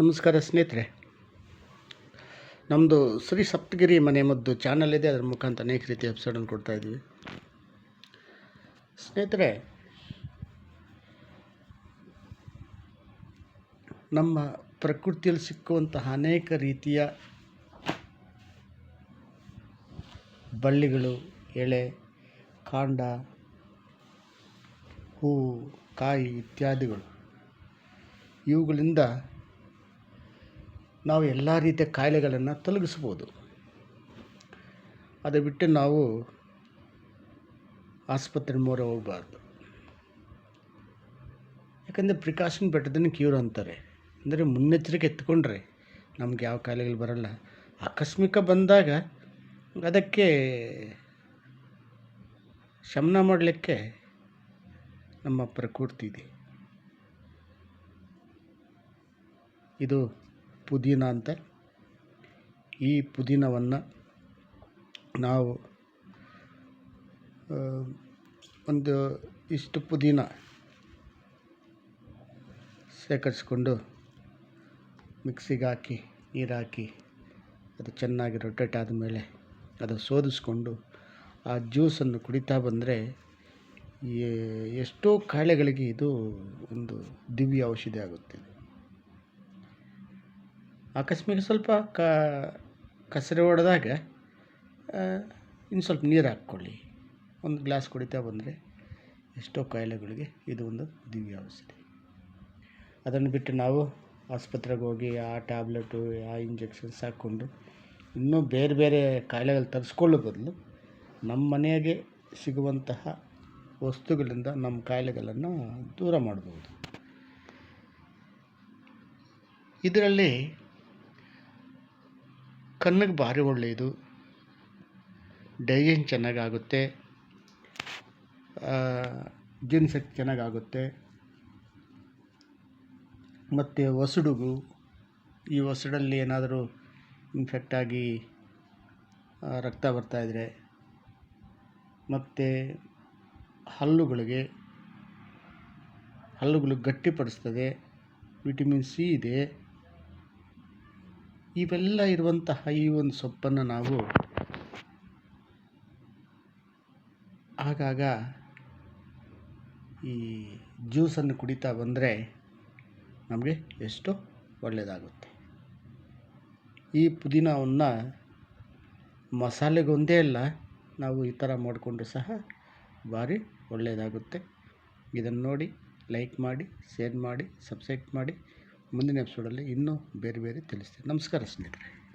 ನಮಸ್ಕಾರ ಸ್ನೇಹಿತರೆ. ನಮ್ಮದು ಶ್ರೀ ಸಪ್ತಗಿರಿ ಮನೆ ಮದ್ದು ಚಾನಲ್ ಇದೆ, ಅದರ ಮುಖಾಂತರ ಅನೇಕ ರೀತಿಯ ಎಪಿಸೋಡನ್ನು ಕೊಡ್ತಾ ಇದ್ದೀವಿ. ಸ್ನೇಹಿತರೆ, ನಮ್ಮ ಪ್ರಕೃತಿಯಲ್ಲಿ ಸಿಕ್ಕುವಂತಹ ಅನೇಕ ರೀತಿಯ ಬಳ್ಳಿಗಳು, ಎಳೆ, ಕಾಂಡ, ಹೂ, ಕಾಯಿ ಇತ್ಯಾದಿಗಳು. ಇವುಗಳಿಂದ ನಾವು ಎಲ್ಲ ರೀತಿಯ ಕಾಯಿಲೆಗಳನ್ನು ತೊಲಗಿಸ್ಬೋದು ಅದು ಬಿಟ್ಟು ನಾವು ಆಸ್ಪತ್ರೆ ಮೊರೆ ಹೋಗಬಾರ್ದು. ಯಾಕಂದರೆ ಪ್ರಿಕಾಷನ್ ಬೆಟರ್ ಕ್ಯೂರ್ ಅಂತಾರೆ. ಅಂದರೆ ಮುನ್ನೆಚ್ಚರಿಕೆ ಎತ್ಕೊಂಡ್ರೆ ನಮ್ಗೆ ಯಾವ ಕಾಯಿಲೆಗಳು ಬರಲ್ಲ. ಆಕಸ್ಮಿಕ ಬಂದಾಗ ಅದಕ್ಕೆ ಶಮನ ಮಾಡಲಿಕ್ಕೆ ನಮ್ಮ ಪ್ರಕೃತಿ ಇದೆ. ಇದು ಪುದೀನ ಅಂತ. ಈ ಪುದೀನವನ್ನು ನಾವು ಒಂದು ಇಷ್ಟು ಪುದೀನ ಸೇಕರಿಸ್ಕೊಂಡು ಮಿಕ್ಸಿಗೆ ಹಾಕಿ ನೀರು ಹಾಕಿ ಅದು ಚೆನ್ನಾಗಿ ರೊಟೇಟ್ ಆದಮೇಲೆ ಅದು ಶೋಧಿಸ್ಕೊಂಡು ಆ ಜ್ಯೂಸನ್ನು ಕುಡಿತಾ ಬಂದರೆ ಎಷ್ಟೋ ಕಾಯಿಲೆಗಳಿಗೆ ಇದು ಒಂದು ದಿವ್ಯ ಔಷಧಿ ಆಗುತ್ತೆ. ಆಕಸ್ಮಿಕ ಸ್ವಲ್ಪ ಕ ಕಸರೆ ಹೊಡೆದಾಗ ಇನ್ನು ಸ್ವಲ್ಪ ನೀರು ಹಾಕ್ಕೊಳ್ಳಿ. ಒಂದು ಗ್ಲಾಸ್ ಕುಡಿತಾ ಬಂದರೆ ಎಷ್ಟೋ ಕಾಯಿಲೆಗಳಿಗೆ ಇದು ಒಂದು ದಿವ್ಯ ಔಷಧಿ. ಅದನ್ನು ಬಿಟ್ಟು ನಾವು ಆಸ್ಪತ್ರೆಗೆ ಹೋಗಿ ಆ ಟ್ಯಾಬ್ಲೆಟು, ಆ ಇಂಜೆಕ್ಷನ್ಸ್ ಹಾಕ್ಕೊಂಡು ಇನ್ನೂ ಬೇರೆ ಬೇರೆ ಕಾಯಿಲೆಗಳು ತರಿಸ್ಕೊಳ್ಳೋ ಬದಲು ನಮ್ಮ ಮನೆಗೆ ಸಿಗುವಂತಹ ವಸ್ತುಗಳಿಂದ ನಮ್ಮ ಕಾಯಿಲೆಗಳನ್ನು ದೂರ ಮಾಡ್ಬೋದು. ಇದರಲ್ಲಿ ಕಣ್ಣಿಗೆ ಭಾರಿ ಒಳ್ಳೆಯದು. ಡೈಜೆಷನ್ ಚೆನ್ನಾಗಾಗುತ್ತೆ. ಜೀರ್ಣಶಕ್ತಿ ಚೆನ್ನಾಗಾಗುತ್ತೆ. ಮತ್ತು ಒಸಡುಗು ಈ ಒಸಡಲ್ಲಿ ಏನಾದರೂ ಇನ್ಫೆಕ್ಟ್ ಆಗಿ ರಕ್ತ ಬರ್ತಾಯಿದ್ರೆ ಮತ್ತು ಹಲ್ಲುಗಳಿಗೆ, ಹಲ್ಲುಗಳು ಗಟ್ಟಿಪಡಿಸ್ತದೆ, ವಿಟಮಿನ್ ಸಿ ಇದೆ. ಇವೆಲ್ಲ ಇರುವಂತಹ ಈ ಒಂದು ಸೊಪ್ಪನ್ನು ನಾವು ಆಗಾಗ ಈ ಜ್ಯೂಸನ್ನು ಕುಡಿತಾ ಬಂದರೆ ನಮಗೆ ಎಷ್ಟು ಒಳ್ಳೆಯದಾಗುತ್ತೆ. ಈ ಪುದೀನವನ್ನು ಮಸಾಲೆಗೊಂದೇ ಅಲ್ಲ, ನಾವು ಈ ಥರ ಮಾಡಿಕೊಂಡು ಸಹ ಭಾರಿ ಒಳ್ಳೆಯದಾಗುತ್ತೆ. ಇದನ್ನು ನೋಡಿ, ಲೈಕ್ ಮಾಡಿ, ಶೇರ್ ಮಾಡಿ, ಸಬ್ಸ್ಕ್ರೈಬ್ ಮಾಡಿ. ಮುಂದಿನ ಎಪಿಸೋಡಲ್ಲಿ ಇನ್ನೂ ಬೇರೆ ಬೇರೆ ತಿಳಿಸ್ತೀನಿ. ನಮಸ್ಕಾರ ಸ್ನೇಹಿತರೆ.